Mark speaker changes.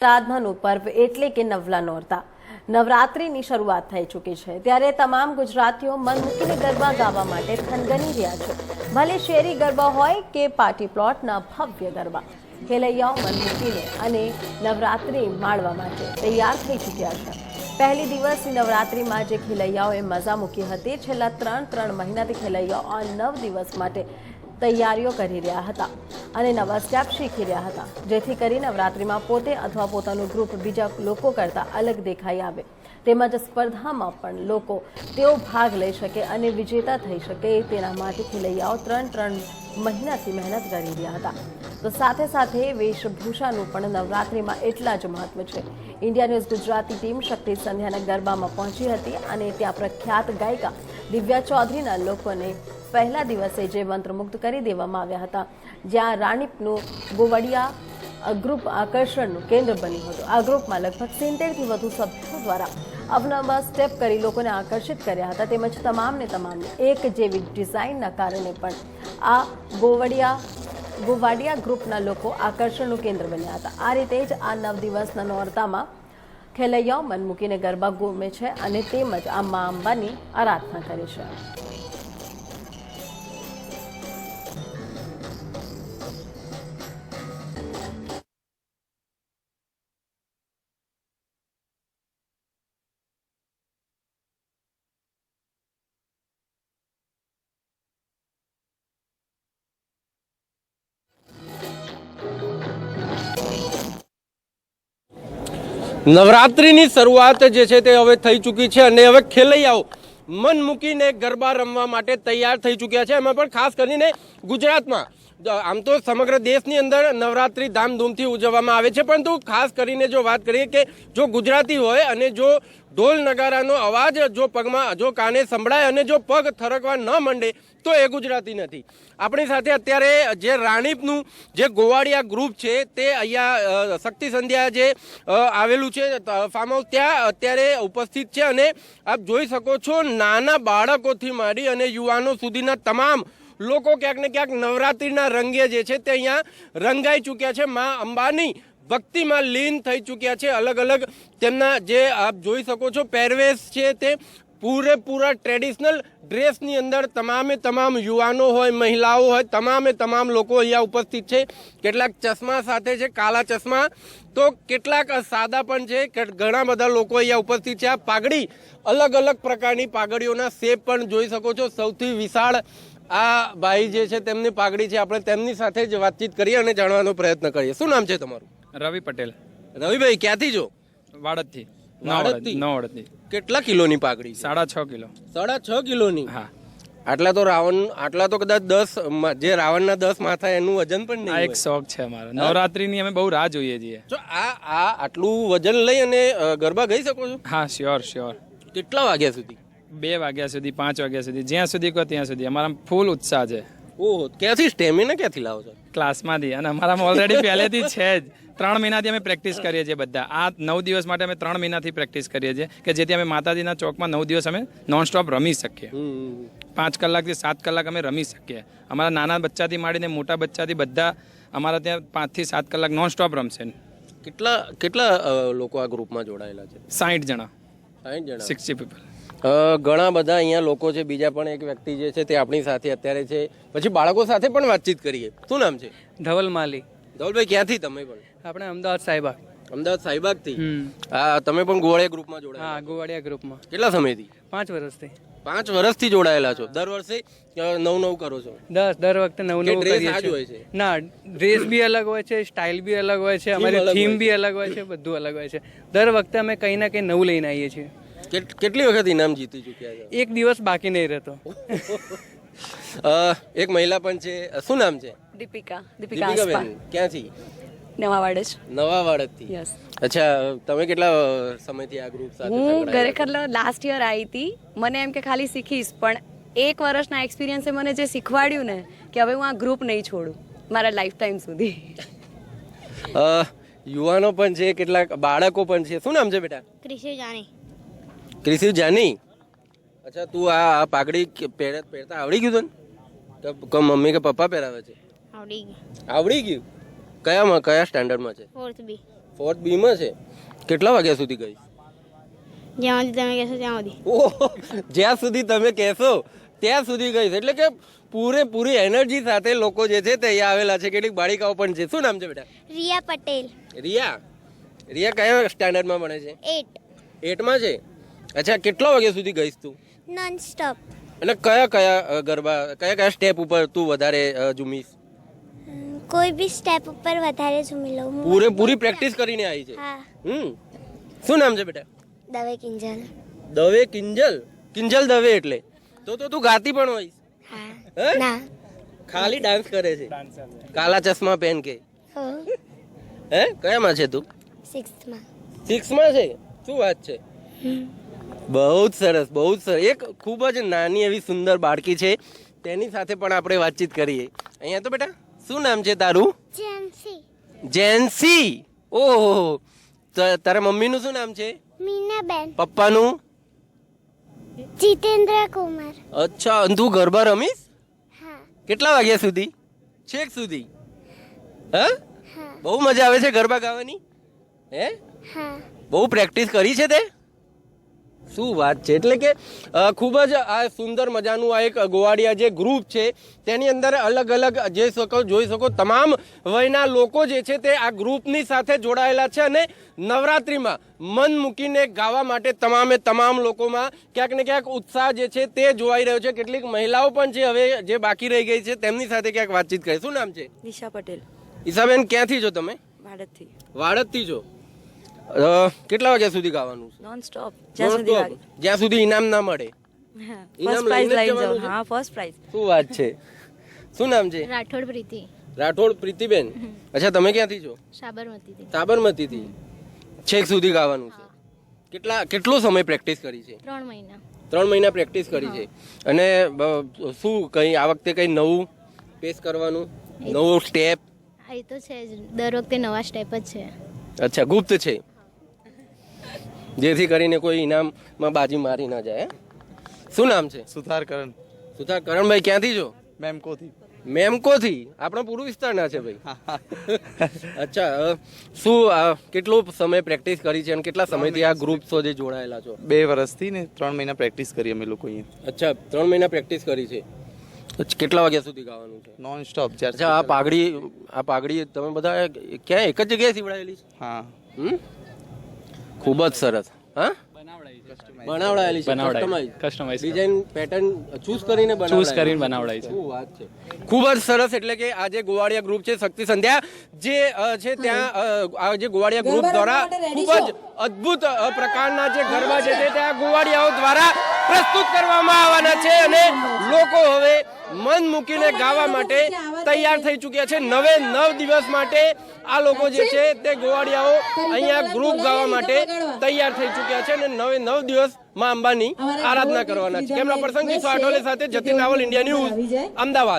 Speaker 1: આરાધનાનું પર્વ એટલે કે નવલા નોરતા. નવરાત્રિની શરૂઆત થઈ ચૂકી છે. ત્યારે તમામ ગુજરાતીઓ મન મૂકીને ગરબા ગાવા માટે થનગની રહ્યા છે. ભલે શેરી ગરબા હોય કે પાર્ટી પ્લોટના ભવ્ય ગરબા. ખેલૈયાઓ મન મૂકીને અને નવરાત્રિ માણવા માટે તૈયાર થઈ ચૂક્યા છે. પહેલી દિવસની નવરાત્રિમાં જે ખેલૈયાઓએ મજા મૂકી હતી, છેલ્લા ત્રણ ત્રણ મહિનાથી ખેલૈયાઓ નવ દિવસ માટે તૈયારીઓ કરી રહ્યા હતા અને નવા સ્ટેપ શીખી રહ્યા હતા, જેથી કરી નવરાત્રિમાં પોતે અથવા પોતાનું ગ્રુપ બીજા લોકો કરતાં અલગ દેખાઈ આવે. તેમજ સ્પર્ધામાં પણ લોકો તેઓ ભાગ લઈ શકે અને વિજેતા થઈ શકે તેના માટે ખેલૈયાઓ ત્રણ ત્રણ મહિનાથી મહેનત કરી રહ્યા હતા. તો સાથે સાથે વેશભૂષાનું પણ નવરાત્રિમાં એટલા જ મહત્વ છે. India news Gujarati team Shakti સંધ્યાના ગરબામાં પહોંચી હતી અને ત્યાં પ્રખ્યાત ગાયિકા દિવ્યા ચૌધરીના લોકોને પહેલા દિવસે જે મંત્રમુગ્ધ કરી દેવામાં આવ્યા હતા, જ્યાં રાણીપનું ગોવડિયા ગ્રુપ આકર્ષણનું કેન્દ્ર બન્યું હતું. આ ગ્રુપમાં લગભગ સિત્તેરથી વધુ સભ્યો દ્વારા અવનવા સ્ટેપ કરી લોકોને આકર્ષિત કર્યા હતા. તેમજ તમામને તમામને એક જેવી ડિઝાઇનના કારણે પણ આ ગોવડિયા, ગોવાડિયા ગ્રુપના લોકો આકર્ષણનું કેન્દ્ર બન્યા હતા. આ રીતે જ આ નવ દિવસના નોરતામાં ખેલૈયાઓ મન મૂકીને ગરબા ઘૂમે છે અને તેમજ આ મા અંબાની આરાધના કરે છે.
Speaker 2: નવરાત્રિની શરૂઆત જે છે તે હવે થઈ ચૂકી છે અને હવે ખેલૈયાઓ મન મૂકીને ગરબા રમવા માટે તૈયાર થઈ ચૂક્યા છે. એમાં પણ ખાસ કરીને ગુજરાતમાં આમ તો સમગ્ર દેશની અંદર નવરાત્રી ધામધૂમથી ઉજવવામાં આવે છે, પરંતુ ખાસ કરીને જો વાત કરીએ કે જો ગુજરાતી હોય અને જો ઢોલ નગારાનો અવાજ જો પગમાં, જો કાને સંભળાય અને જો પગ થરકવા ન મંડે, તો એ ગુજરાતી નથી. આપણી સાથે અત્યારે જે રાણીપનું જે ગોવાડિયા ગ્રુપ છે, તે અહીંયા શક્તિ સંધ્યા જે આવેલું છે ફાર્મ હાઉસ ત્યાં અત્યારે ઉપસ્થિત છે અને આપ જોઈ શકો છો નાના બાળકોથી માંડી અને યુવાનો સુધીના તમામ લોકો ક્યાંક ને ક્યાંક નવરાત્રિના રંગે જે છે તે અહીંયા રંગાઈ ચૂક્યા છે. મા અંબાની ભક્તિમાં લીન થઈ ચૂક્યા છે. અલગ અલગ તેમના જે આપ જોઈ શકો છો, પહેરવેશ છે તે પૂરેપૂરા ટ્રેડિશનલ ડ્રેસની અંદર તમામે તમામ યુવાનો હોય, મહિલાઓ હોય, તમામે તમામ લોકો અહીંયા ઉપસ્થિત છે. કેટલાક ચશ્મા સાથે છે, કાલા ચશ્મા. તો કેટલાક સાદા પણ છે ઘણા બધા લોકો અહીંયા ઉપસ્થિત છે. આ પાઘડી અલગ અલગ પ્રકારની પાઘડીઓના શેપ પણ જોઈ શકો છો. સૌથી વિશાળ આ ભાઈ જે છે તેમની પાઘડી છે આપણે તેમની સાથે જ વાતચીત કરીએ અને જાણવાનો પ્રયત્ન કરીએ. શું નામ છે તમારું?
Speaker 3: રવિ પટેલ.
Speaker 2: રવિભાઈ ક્યાંથી જો
Speaker 3: વાડદથી.
Speaker 2: વાડદથી?
Speaker 3: નવડથી
Speaker 2: કેટલા કિલોની પાઘડી
Speaker 3: સાડા છ કિલો.
Speaker 2: સાડા છ કિલોની?
Speaker 3: હા.
Speaker 2: આટલા તો રાવણ આટલા તો કદાચ દસ જે રાવણના દસ માથા એનું વજન પણ નહીં
Speaker 3: એક શોખ છે અમારો. નવરાત્રીની અમે બહુ રાહ જોઈએ છીએ.
Speaker 2: જો આ આ આટલું વજન લઈ અને ગરબા ગઈ શકો છો?
Speaker 3: હા શ્યોર શ્યોર
Speaker 2: કેટલા વાગ્યા સુધી?
Speaker 3: બે વાગ્યા સુધી પાંચ વાગ્યા સુધી જ્યાં સુધી કહો ત્યાં સુધી. અમારા ફૂલ ઉત્સાહ છે.
Speaker 2: ઓહો ક્યાંથી? સ્ટેમિના ક્યાંથી લાવો છો?
Speaker 3: ક્લાસમાંથી અને અમારામાં ઓલરેડી પહેલેથી છે જ. ત્રણ મહિનાથી અમે પ્રેક્ટિસ કરીએ છીએ બધા. આ નવ દિવસ માટે અમે ત્રણ મહિનાથી પ્રેક્ટિસ કરીએ છીએ કે જેથી અમે માતાજીના ચોકમાં નવ દિવસ અમે નોન સ્ટોપ રમી શકીએ. પાંચ કલાકથી સાત કલાક અમે રમી શકીએ. અમારા નાના બચ્ચાથી માંડીને મોટા બચ્ચાથી બધા અમારા ત્યાં પાંચથી સાત કલાક નોન સ્ટોપ રમશે.
Speaker 2: કેટલા કેટલા લોકો આ ગ્રુપમાં જોડાયેલા છે?
Speaker 3: સાઠ જણા.
Speaker 2: સાઠ જણા.
Speaker 3: સિક્સટી પીપલ
Speaker 2: ઘણા બધા અહીંયા લોકો છે બીજા પણ એક વ્યક્તિ જે છે તે આપણી સાથે અત્યારે છે. પછી બાળકો સાથે પણ વાતચીત કરીએ. શું નામ છે?
Speaker 4: ધવલ માલી.
Speaker 2: ધવલભાઈ ક્યાંથી તમે પણ?
Speaker 4: આપણે અમદાવાદ સાહેબા.
Speaker 2: અમદાવાદ
Speaker 4: સાહેબાગથી
Speaker 2: હા તમે પણ ગોવાળિયા ગ્રુપમાં જોડાયા
Speaker 4: હા ગોવાડિયા ગ્રુપમાં.
Speaker 2: કેટલા સમયથી?
Speaker 4: પાંચ વર્ષથી.
Speaker 2: પાંચ વર્ષથી જોડાયેલા છો. દર વર્ષે નવ નવ કરો છો?
Speaker 4: દસ દર વખતે નવ નવ
Speaker 2: ડ્રેસ
Speaker 4: કરીએ
Speaker 2: હોય છે?
Speaker 4: છીએ ના ડ્રેસ બી અલગ હોય છે સ્ટાઇલ બી અલગ હોય છે અમારી થીમ બી અલગ હોય છે બધું અલગ હોય છે. દર વખતે અમે કંઈ ના કંઈ નવું લઈને આવીએ છીએ.
Speaker 2: કેટલી વખત ઇનામ જીતી ચૂક્યા છે?
Speaker 4: એક દિવસ બાકી નહીં રહેતો.
Speaker 2: અ, એક મહિલા પણ છે. શું નામ છે?
Speaker 5: દીપિકા દીપિકા આસપા
Speaker 2: ક્યાંથી
Speaker 5: નવા વાડે
Speaker 2: નવા વાડદથી
Speaker 5: યસ
Speaker 2: અચ્છા તમે કેટલા સમયથી આ ગ્રુપ સાથે
Speaker 5: હું ખરેખર લાસ્ટ યર આવી હતી. મને એમ કે ખાલી શીખીશ પણ એક વર્ષના એક્સપિરિયન્સે મને જે શીખવાડ્યું ને કે હવે હું આ ગ્રુપ નહીં છોડું મારા લાઈફ ટાઈમ સુધી.
Speaker 2: અ, યુવાનો પણ છે કેટલાક બાળકો પણ છે. શું નામ છે બેટા?
Speaker 6: ક્રિશી જાની.
Speaker 2: ક્રિશિવ જાની? અચ્છા તું આ પાઘડી પહેરતા આવડી ગયું તને? કે કે મમ્મી કે પપ્પા પહેરાવે છે?
Speaker 6: આવડી ગયું.
Speaker 2: આવડી ગયું? કયામાં કયા સ્ટાન્ડર્ડમાં છે?
Speaker 6: ફોર્થ બી
Speaker 2: ફોર્થ બીમાં છે? કેટલા વાગ્યા સુધી ગઈ?
Speaker 6: જ્યાં સુધી તમે કહેશો ત્યાં સુધી.
Speaker 2: ઓહો જ્યાં સુધી તમે કહેશો ત્યાં સુધી ગઈ એટલે કે પૂરેપૂરી એનર્જી સાથે લોકો જે છે તે અહીંયા આવેલા છે. કેટલીક બાળિકાઓ પણ છે. શું નામ છે બેટા?
Speaker 6: રિયા પટેલ.
Speaker 2: રિયા? રિયા કયા સ્ટાન્ડર્ડમાં ભણે છે?
Speaker 6: એટ
Speaker 2: એટમાં છે? અચ્છા કેટલા વાગ્યા સુધી ગઈશ તું?
Speaker 6: નોન સ્ટોપ
Speaker 2: અને કયા કયા ગરબા કયા કયા સ્ટેપ ઉપર તું વધારે ઝૂમીશ?
Speaker 6: કોઈ બી સ્ટેપ ઉપર વધારે ઝૂમી લઉં. પૂરે
Speaker 2: પૂરેપૂરી પ્રેક્ટિસ કરીને આવી છે?
Speaker 6: હા.
Speaker 2: હમ. શું નામ છે બેટા?
Speaker 6: દવે કિંજલ.
Speaker 2: દવે કિંજલ? કિંજલ દવે એટલે. તો તો તું ગાતી પણ હોઈશ.
Speaker 6: હા. ના.
Speaker 2: ખાલી ડાન્સ કરે છે. કાલા ચશ્મા પહેન કે.
Speaker 6: હે.
Speaker 2: કયામાં છે તું?
Speaker 6: સિક્સ્થમાં
Speaker 2: સિક્સમાં છે? શું વાત છે? બહુ જ સરસ બહુ જ સરસ. એક ખૂબ જ નાની એવી સુંદર બાળકી છે. તેની સાથે પણ આપણે વાતચીત કરીએ. અહીંયા તો બેટા શું નામ છે તારું?
Speaker 6: જેન્સી.
Speaker 2: જેન્સી. ઓહો. તારા મમ્મીનું શું નામ છે?
Speaker 6: મીનાબેન.
Speaker 2: પપ્પાનું?
Speaker 6: જીતેન્દ્ર કુમાર.
Speaker 2: અચ્છા તું ગરબા રમીશ?
Speaker 6: હા.
Speaker 2: કેટલા વાગ્યા સુધી? છેક સુધી? હા?
Speaker 6: હા.
Speaker 2: બહુ મજા આવે છે ગરબા ગાવાની? હે?
Speaker 6: હા.
Speaker 2: બહુ પ્રેક્ટિસ કરી છે તે? શું વાત છે? એટલે કે ખૂબ જ આ સુંદર મજાનું આ એક ગોવાડિયા જે ગ્રુપ છે તેની અંદર અલગ અલગ જે શકો જોઈ શકો તમામ વયના લોકો જે છે તે આ ગ્રુપની સાથે જોડાયેલા છે અને નવરાત્રિમાં મન મૂકીને ગાવા માટે તમામે તમામ લોકોમાં ક્યાંક ને ક્યાંક ઉત્સાહ જે છે તે જોવાઈ રહ્યો છે. કેટલીક મહિલાઓ પણ છે હવે જે બાકી રહી ગઈ છે તેમની સાથે ક્યાંક વાતચીત કરી શું નામ છે?
Speaker 7: નિશા પટેલ.
Speaker 2: ઈશાબેન ક્યાંથી છો તમે?
Speaker 7: વાડદથી.
Speaker 2: વાડદથી છો. કેટલા વાગ્યા સુધી ગાવાનું છે?
Speaker 7: નોન સ્ટોપ જ્યાં સુધી.
Speaker 2: જ્યાં સુધી ઇનામ ના મળે. ઇનામ
Speaker 7: પ્રાઇઝ
Speaker 2: લઈ જ
Speaker 7: લઈને
Speaker 2: જવાનું
Speaker 7: જાઉં
Speaker 2: છે?
Speaker 7: હા ફર્સ્ટ પ્રાઇઝ
Speaker 2: શું વાત છે? શું નામ છે?
Speaker 6: રાઠોડ પ્રીતિ.
Speaker 2: રાઠોડ પ્રીતિબેન? અચ્છા તમે ક્યાંથી છો?
Speaker 6: સાબરમતીથી.
Speaker 2: સાબરમતીથી. છેક સુધી ગાવાનું છે. કેટલા કેટલો સમય પ્રેક્ટિસ કરી છે?
Speaker 6: ત્રણ મહિના.
Speaker 2: ત્રણ મહિના પ્રેક્ટિસ કરી છે. અને શું કઈ આ વખતે કઈ નવું પેશ કરવાનું? નવો સ્ટેપ
Speaker 6: આ એ તો છે જ. દર વખતે નવા સ્ટેપ જ છે.
Speaker 2: અચ્છા ગુપ્ત છે. જેથી કરીને કોઈ ઇનામમાં બાજી મારી ના જાય? શું નામ છે?
Speaker 8: સુથાર કરણ
Speaker 2: સુથાર કરણભાઈ ક્યાંથી છો?
Speaker 8: મેમકોથી.
Speaker 2: મેમકોથી? આપણો પૂર્વ વિસ્તારના છે ભાઈ. અચ્છા શું કેટલો સમય પ્રેક્ટિસ કરી છે અને કેટલા સમયથી આ ગ્રુપ જે જોડાયેલા છો?
Speaker 8: બે વર્ષથી ને ત્રણ મહિના પ્રેક્ટિસ કરી અમે લોકો અહીંયા
Speaker 2: અચ્છા ત્રણ મહિના પ્રેક્ટિસ કરી છે. કેટલા વાગ્યા સુધી ગાવાનું છે?
Speaker 8: નોન સ્ટોપ
Speaker 2: અચ્છા આ પાઘડી આ પાઘડી તમે બધા ક્યાં એક જ જગ્યાએ સીવડાયેલી છે?
Speaker 8: હા.
Speaker 2: હમ? ખૂબ જ સરસ. હા? બનાવડાયેલી છે customize
Speaker 3: customize
Speaker 2: design pattern choose કરીને
Speaker 3: ચૂઝ કરીને બનાવડાય છે.
Speaker 2: વાત છે. ખૂબ જ સરસ એટલે કે આ જે ગોવાળિયા ગ્રુપ છે શક્તિ સંધ્યા જે છે ત્યાં આ જે ગોવાળિયા ગ્રુપ દ્વારા ખૂબ જ અદ્ભુત પ્રકારના જે ગરબા છે તે ત્યાં ગોવાળિયાઓ દ્વારા પ્રસ્તુત કરવામાં આવવાના છે અને લોકો હવે મન મૂકીને ગાવા માટે તૈયાર થઈ ચૂક્યા છે. નવે નવ દિવસ માટે આ લોકો જે છે તે ગોવાળિયાઓ અહીંયા ગ્રુપ ગાવા માટે તૈયાર થઈ ચૂક્યા છે અને નવે નવ દિવસમાં અંબાની આરાધના કરવાના છે. કેમના પ્રસંગ આઠોલે સાથે જતીન રાવલ ઇન્ડિયા ન્યૂઝ અમદાવાદ.